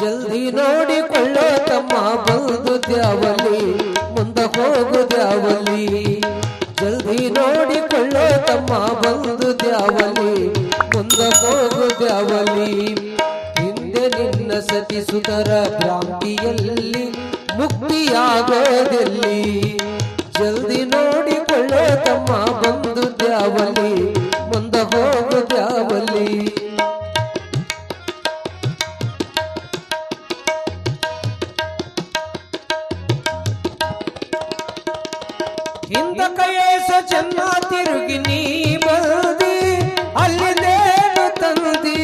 ಜಲ್ದಿ ನೋಡಿಕೊಳ್ಳೋ ತಮ್ಮ ಬಂದು ದ್ಯಾವಲಿ ಮುಂದ ಹೋಗು ದ್ಯಾವಲಿ ಜಲ್ದಿ ನೋಡಿಕೊಳ್ಳೋ ತಮ್ಮ ಬಂದು ದ್ಯಾವಲಿ ಮುಂದ ಹೋಗು ದ್ಯಾವಲಿ ಹಿಂದೆ ನಿನ್ನ ಸತಿ ಸುತರ ಭ್ರಾಂತಿಯಲ್ಲಿ ಮುಕ್ತಿಯಾಗೋದೆಲ್ಲಿ. ಜಲ್ದಿ ಹಿಂದ ಕೈಯೇಸ ಚೆನ್ನ ತಿರುಗಿ ನೀ ಬಂದಿ ಅಲ್ಲಿಂದೇನು ತಂದಿ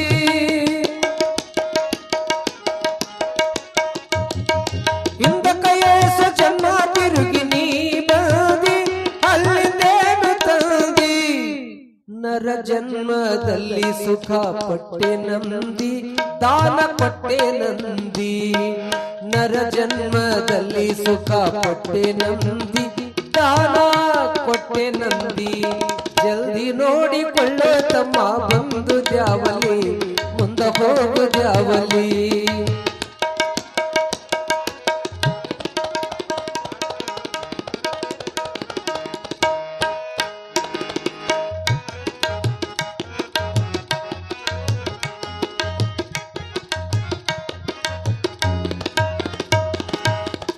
ಹಿಂದ ಕೈಯೇಸ ಚೆನ್ನ ತಿರುಗಿ ನೀ ಬಂದಿ ಅಲ್ಲಿಂದೇನು ತಂದಿ ನರ ಜನ್ಮದಲ್ಲಿ ಸುಖ ಪಟ್ಟೆ ನಂದಿ ದಾನ ಪಟ್ಟೆ ನಂದಿ ನರ ಜನ್ಮದಲ್ಲಿ ಸುಖ ಪಟ್ಟೆ ನಂದಿ ದಾನ ಕೊಟ್ಟೆ ನಂದಿ. ಜಲ್ದಿ ನೋಡಿಕೊಳ್ಳೋ ತಮ್ಮ ಬಂದು ದ್ಯಾವಲಿ ಮುಂದ ಹೋಗು ದ್ಯಾವಲಿ.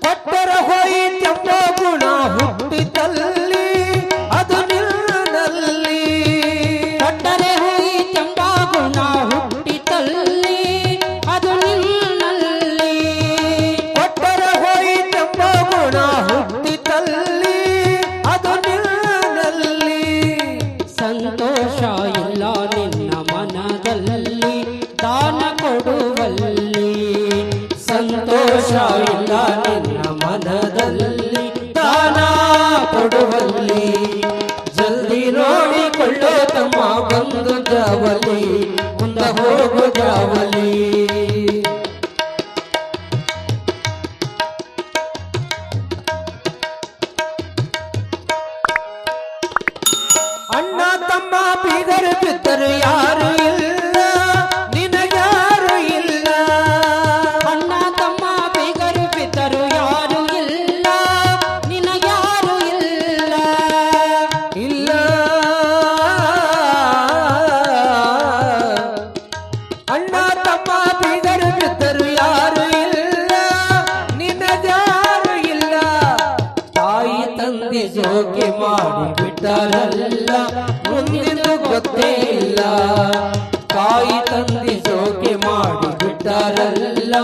ಕೊಟ್ಟರ ಹೋಯಿತೆಂಬ ಗುಣ ಹುಟ್ಟಿತಲ್ಲಿ. ಕೊಡುವಲ್ಲಿ ಸಂತೋಷ ಇಲ್ಲ ನನ್ನ ಮನದಲ್ಲಿ ದಾನ ಕೊಡುವಲ್ಲಿ ಜಲ್ದಿ ನೋಡಿಕೊಳ್ಳೋ ತಮ್ಮ ಬಂದು ಜಾವಲಿ, ಮುಂದ ಹೋಗು ಜಾವಲಿ. ಅಣ್ಣ ತಮ್ಮ ಬೀದರ್ ಬಿದ್ದರು ಯಾರು ಬಿಟ್ಟರಲ್ಲ ಮುಂದಿನ ಗೊತ್ತೇ ಇಲ್ಲ. ತಾಯಿ ತಂದೆ ಜೋಕೆ ಮಾಡಿ ಬಿಟ್ಟಾರಲ್ಲ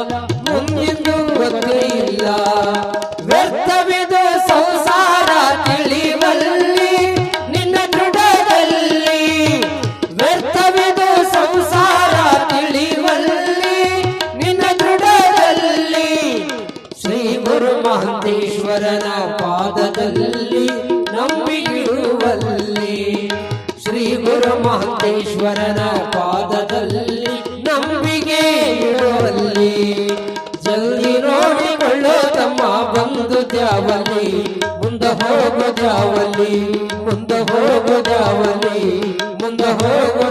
ಮುಂದಿನ ಗೊತ್ತೇ ಇಲ್ಲ. ವ್ಯರ್ಥವಿದು ಸಂಸಾರ ತಿಳಿವಲ್ಲಿ, ನಿನ್ನ ದೃಢದಲ್ಲಿ. ವ್ಯರ್ಥವಿದು ಸಂಸಾರ ತಿಳಿವಲ್ಲಿ, ನಿನ್ನ ದೃಢದಲ್ಲಿ. ಶ್ರೀ ಗುರು ಮಹಂತೇಶ್ವರನ ಪಾದದಲ್ಲಿ ಗುರು ಮಹಂತೇಶ್ವರನ ಪಾದದಲ್ಲಿ ನಂಬಿಕೆ ಇರುವಲ್ಲಿ ಜಲ್ದಿ ನೋಡಿಕೊಳ್ಳೋ ತಮ್ಮ ಬಂದು ದ್ಯಾವಲಿ ಮುಂದ ಹೋಗೋ ದ್ಯಾವಲಿ ಮುಂದ ಹೋಗು ದ್ಯಾವಲಿ ಮುಂದ ಹೋಗು